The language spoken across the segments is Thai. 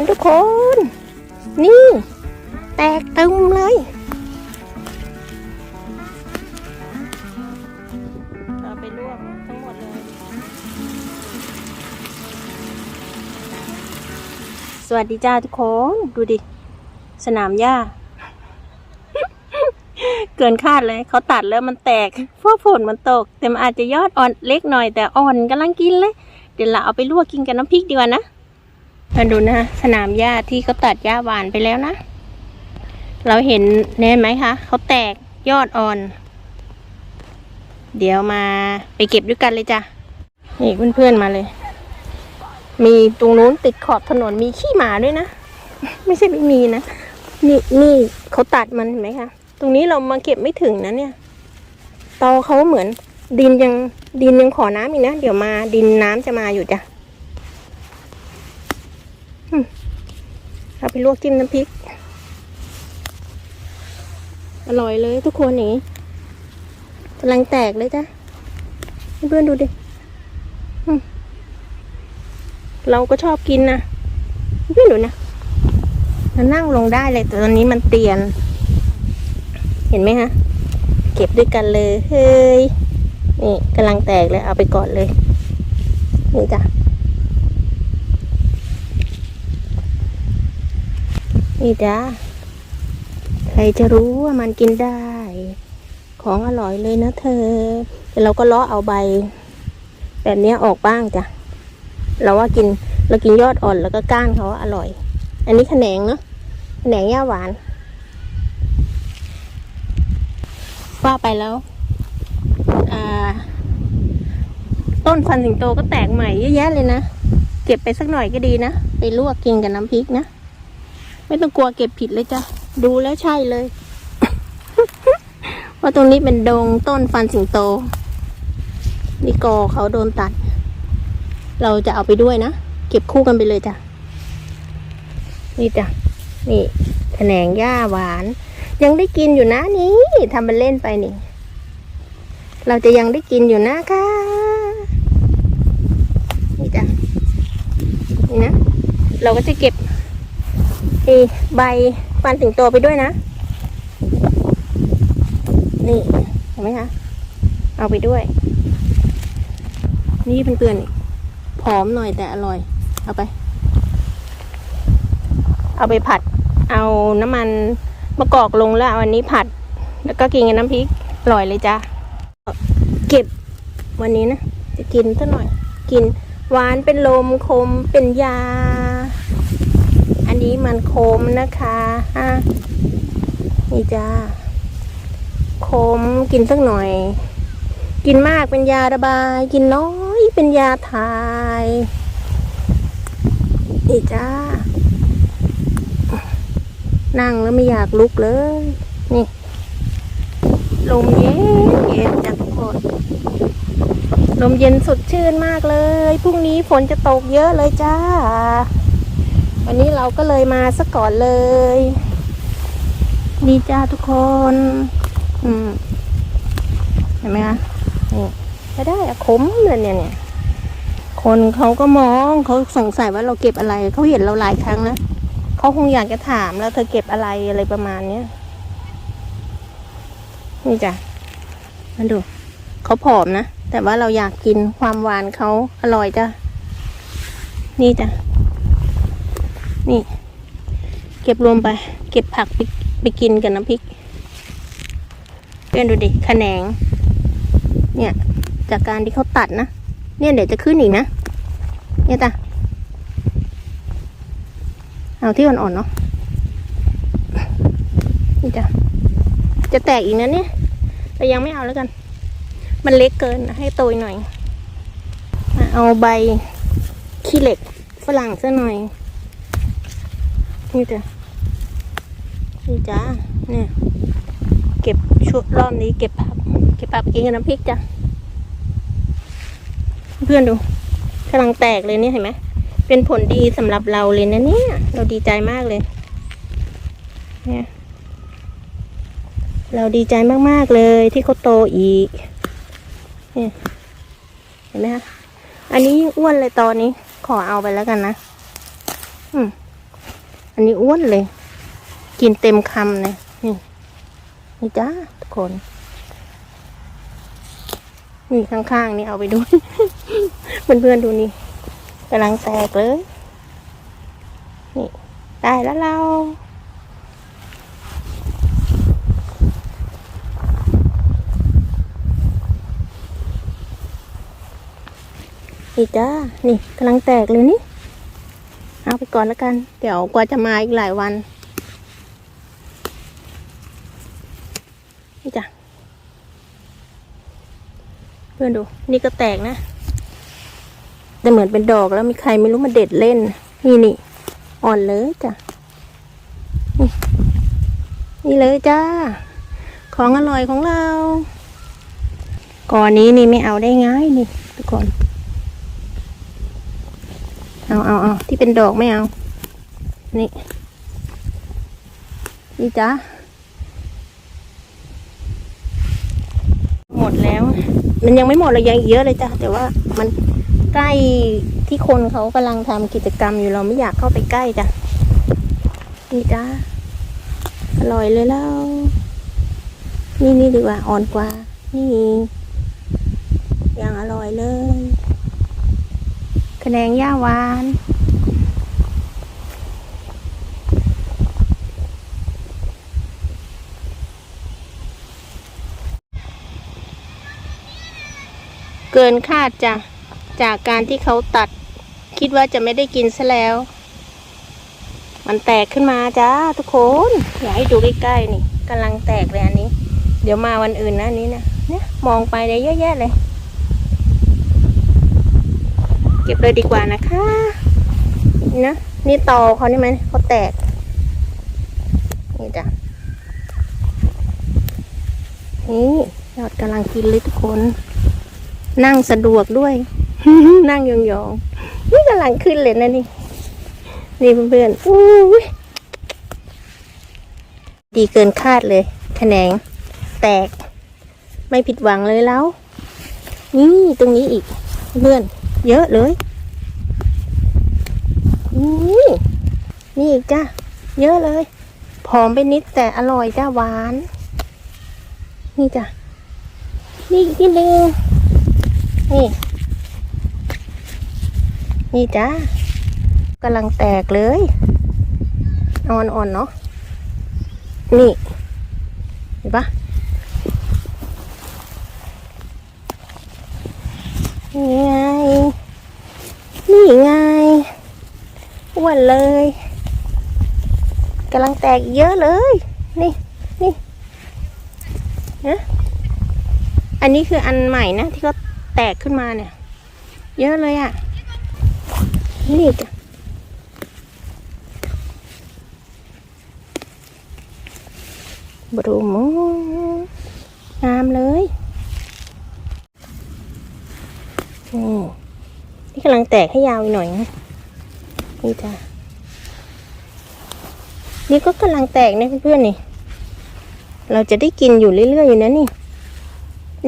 านทุกคน นี่ แตกตึมเลยเราไปลวกทั้งหมดเลย สวัสดีจ้าทุกคน ดูดิ สนามหญ้า เกินคาดเลยเขาตัดแล้วมันแตกเพราะฝนมันตก แต่มันอาจจะยอดอ่อนเล็กหน่อยแต่อ่อนกำลังกินเลย เดี๋ยวเราเอาไปลวกกินกับน้ำพริกดีกว่านะ มาดูนะสนามหญ้าที่เขาตัดหญ้าหวานไปแล้วนะ เราเห็นแน่ไหมคะเขาแตกยอดอ่อน เดี๋ยวมาไปเก็บด้วยกันเลยจ้ะนี่เพื่อนๆมาเลย มีตรงนู้นติดขอบถนนมีขี้หมาด้วยนะ ไม่ใช่ไม่มีนะนี่นี่เขาตัดมันเห็นไหมคะตรงนี้เรามาเก็บไม่ถึงนะเนี่ยตอเขาเหมือนดินยังดินยังขอน้ำอีกนะ เดี๋ยวมาดินน้ำจะมาอยู่จ้ะ เอาไปลวกจิ้มน้ำพริก อร่อยเลยทุกคนอย่างนี้กำลังแตกเลยจ้ะเพื่อนดูดิเราก็ชอบกินนะเพื่อนดูนะเรานั่งลงได้เลยแต่ตอนนี้มันเตียน เห็นไหมฮะ เก็บด้วยกันเลย เฮ้ย นี่กำลังแตกเลย เอาไปก่อนเลย นี่จ้ะ นี่จ้าใครจะรู้ว่ามันกินได้ ของอร่อยเลยนะเธอแต่เราก็เลาะเอาใบ แบบนี้ออกบ้างจ้ะเราว่ากินเรากินยอดอ่อนแล้วก็ก้านเขาอร่อย อันนี้แขนงเนาะแขนงย่าหวาน ว่าไปแล้วต้นฟันสิงโตก็แตกใหม่เยอะแยะเลยนะ เก็บไปสักหน่อยก็ดีนะ ไปลวกกินกับน้ำพริกนะ ไม่ต้องกลัวเก็บผิดเลยจ้ะ ดูแล้วใช่เลย ว่าตรงนี้เป็นดงต้นฟันสิงโต นี่กอเขาโดนตัด เราจะเอาไปด้วยนะ เก็บคู่กันไปเลยจ้ะ นี่จ้ะ นี่แขนงหญ้าหวาน ยังได้กินอยู่นะนี่ทำเป็นเล่นไปนี่ เราจะยังได้กินอยู่นะคะนี่จ้ะ นี่นะ เราก็จะเก็บ ไอ้ใบฟันถึงโตไปด้วยนะ นี่เห็นไหมคะ เอาไปด้วย นี่เพื่อนๆนี่ผอมหน่อยแต่อร่อย เอาไป เอาไปผัด เอาน้ำมันมะกอกลงแล้วเอาอันนี้ผัด แล้วก็กินกับน้ำพริกอร่อยเลยจ้าเก็บวันนี้นะ จะกินสักหน่อย กินหวานเป็นลมคมเป็นยา อันนี้มันโคมนะคะอะนี่จ้าโคมกินสักหน่อย กินมากเป็นยาระบาย กินน้อยเป็นยาถ่ายนี่จ้า นั่งแล้วไม่อยากลุกเลย นี่ ลมเย็นเย็นจากทุกคนลมเย็นสดชื่นมากเลย พรุ่งนี้ฝนจะตกเยอะเลยจ้า วันนี้เราก็เลยมาซะก่อนเลย นี่จ้าทุกคน อืม เห็นไหมคะนี่ไม่ได้อะขมเลยเนี่ยเนี่ย คนเขาก็มองเขาสงสัยว่าเราเก็บอะไร เขาเห็นเราหลายครั้งแล้วเขาคงอยากจะถามแล้วเธอเก็บอะไรอะไรประมาณเนี้ยนี่จ้ะมาดูเขาผอมนะ แต่ว่าเราอยากกินความหวานเขาอร่อยจ้ะ นี่จ้ะ นี่ เก็บรวมไป เก็บผักไปไปกินกับน้ำพริกเพื่อนดูดิขแขนง เนี่ย จากการที่เขาตัดนะ เนี่ยเดี๋ยวจะขึ้นอีกนะ เนี่ยจ้ะเอาที่อ่อนๆเนาะ นี่จ้ะ จะแตกอีกนะเนี่ย แต่ยังไม่เอาแล้วกัน มันเล็กเกินให้โตอีกหน่อย มาเอาใบขี้เหล็กฝรั่งซะหน่อย นี่จ้ะนี่จ้าเนี่ยเก็บชุดรอบนี้เก็บผักเก็บผักกินกับน้ำพริกจ้ะเพื่อนดูกำลังแตกเลยเนี่ยเห็นไหมเป็นผลดีสำหรับเราเลยนะเนี่ย เราดีใจมากเลย เนี่ย เราดีใจมากๆเลยที่เขาโตอีก เนี่ยเห็นไหมคะอันนี้ยิ่งอ้วนเลยตอนนี้ ขอเอาไปแล้วกันนะ อืม อันนี้อ้วนเลย กินเต็มคำเลยนี่นี่จ้าทุกคนนี่ข้างๆนี่เอาไปด้วยเพื่อนๆดูนี่กำลังแตกเลย นี่ได้แล้วเรานี่จ้า นี่กำลังแตกเลยนี่ เอาไปก่อนแล้วกัน เดี๋ยวกว่าจะมาอีกหลายวัน นี่จ้ะ เพื่อนดู นี่ก็แตกนะ แต่เหมือนเป็นดอกแล้วมีใครไม่รู้มาเด็ดเล่น นี่นี่ อ่อนเลยจ้ะ นี่นี่เลยจ้า ของอร่อยของเรา ก่อนนี้นี่ไม่เอาได้ง่ายนี่ทุกคน เอาเอาเอาที่เป็นดอกไม่เอา นี่ นี่จ้าหมดแล้ว มันยังไม่หมดเลยยังอีกเยอะเลยจ้ะแต่ว่ามันใกล้ที่คนเขากำลังทำกิจกรรมอยู่เราไม่อยากเข้าไปใกล้จ้ะนี่จ้าอร่อยเลยแล้ว นี่นี่ดีกว่าอ่อนกว่า นี่อย่างอร่อยเลย คะแนงย่าหวานเกินคาดจ้ะ จากการที่เขาตัด คิดว่าจะไม่ได้กินซะแล้ว มันแตกขึ้นมาจ้าทุกคน อยากให้ดูใกล้ๆนี่กำลังแตกเลยอันนี้ เดี๋ยวมาวันอื่นนะอันนี้นะเนี่ยมองไปเลยเยอะแยะเลย เก็บเลยดีกว่านะคะนี่นะนี่ตอเขานี่ไหมเขาแตก นี่จ้ะนี่ยอดกำลังกินเลยทุกคน นั่งสะดวกด้วย นั่งยองๆนี่กำลังขึ้นเลยนะนี่ นี่เพื่อนๆอู้ยดีเกินคาดเลยแขนง แตก ไม่ผิดหวังเลยแล้ว นี่ตรงนี้อีกเพื่อน เยอะเลยนี่นี่อีกจ้าเยอะเลยผอมไปนิดแต่อร่อยจ้าหวาน นี่จ้ะนี่อีกนิดนึงนี่ นี่จ้ากำลังแตกเลยอ่อนๆเนาะนี่เห็นปะนี่ ไงนี่ไงอ้วนเลยกำลังแตกอีกเยอะเลย นี่นี่นะอันนี้คืออันใหม่นะ ที่เขาแตกขึ้นมาเนี่ย เยอะเลยอะ่ะ นี่จ้ะบรูมงามเลยนี่นี่กำลังแตกให้ยาวอีกหน่อยนะนี่จ้ะนี่ก็กำลังแตกนะเพื่อนๆนี่ เราจะได้กินอยู่เรื่อยๆอยู่นะนี่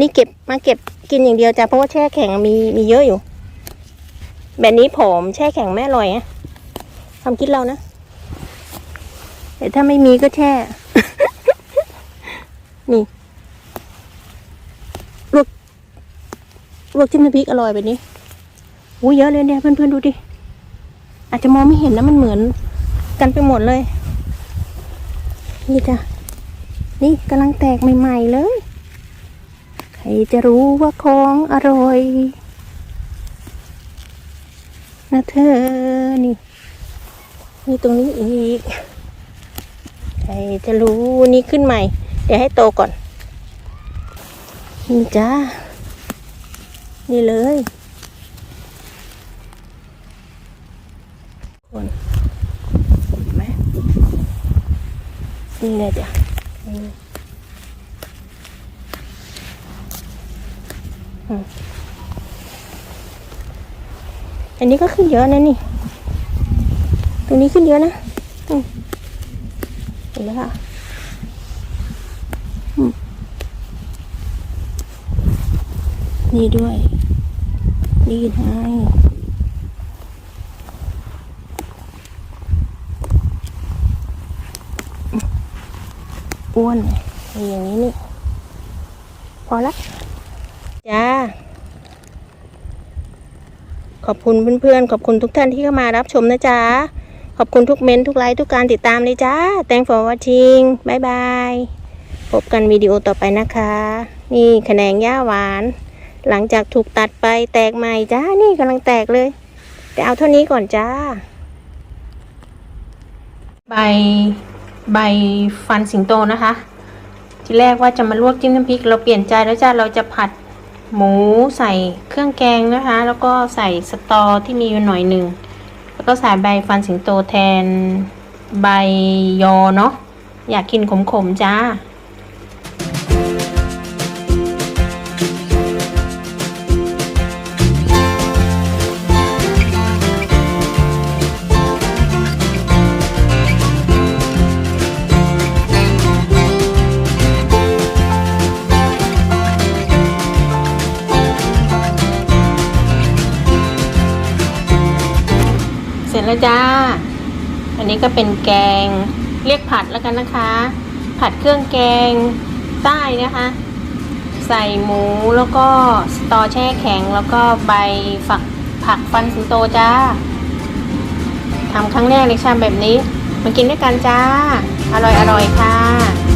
นี่เก็บมาเก็บกินอย่างเดียวจ้ะเพราะว่าแช่แข็งมีมีเยอะอยู่ แบบนี้ผอมแช่แข็งไม่อร่อยอะความคิดเรานะแต่ถ้าไม่มีก็แช่ นี่ลวกลวกจิ้มน้ำพริกอร่อยแบบนี้ อู้เยอะเลยเนี่ยเพื่อนๆดูดิ อาจจะมองไม่เห็นนะมันเหมือน กันไปหมดเลย นี่จ้ะ นี่กำลังแตกใหม่ๆเลย ใครจะรู้ว่าของอร่อยนะเธอ นี่นี่ตรงนี้อีก ใครจะรู้นี่ขึ้นใหม่ เดี๋ยวให้โตก่อน นี่จ้า นี่เลย คนเห็นไหมนี่เลยจ้ะอันนี้ก็ขึ้นเยอะนะนี่ ตรงนี้ขึ้นเยอะนะเห็นไหมคะนี่ด้วย นี่ไง อ้วนอย่างนี้นี่พอละจ้าขอบคุณเพื่อนๆ ขอบคุณทุกท่านที่เข้ามารับชมนะจ๊ะ ขอบคุณทุกเม้นทุกไลค์ ทุกการติดตามเลยจ้า thank for watching บายบาย พบกันวิดีโอต่อไปนะคะ นี่แขนงหญ้าหวาน หลังจากถูกตัดไปแตกใหม่จ้า นี่กำลังแตกเลย แต่เอาเท่านี้ก่อนจ้า ใบ ใบฟันสิงโตนะคะ ที่แรกว่าจะมาลวกจิ้มน้ำพริก เราเปลี่ยนใจแล้วจ้าเราจะผัดหมูใส่เครื่องแกงนะคะ แล้วก็ใส่สตอที่มีอยู่หน่อยหนึ่งแล้วก็ใส่ใบฟันสิงโตแทนใบยอเนาะอยากกินขมๆจ้า แล้วจ้า อันนี้ก็เป็นแกงเรียกผัดแล้วกันนะคะ ผัดเครื่องแกงใต้นะคะ ใส่หมูแล้วก็สตอแช่แข็งแล้วก็ใบฝักผักฟันสิงโตจ้าทำครั้งแรกเลยชามแบบนี้ มากินด้วยกันจ้า อร่อยอร่อยค่ะ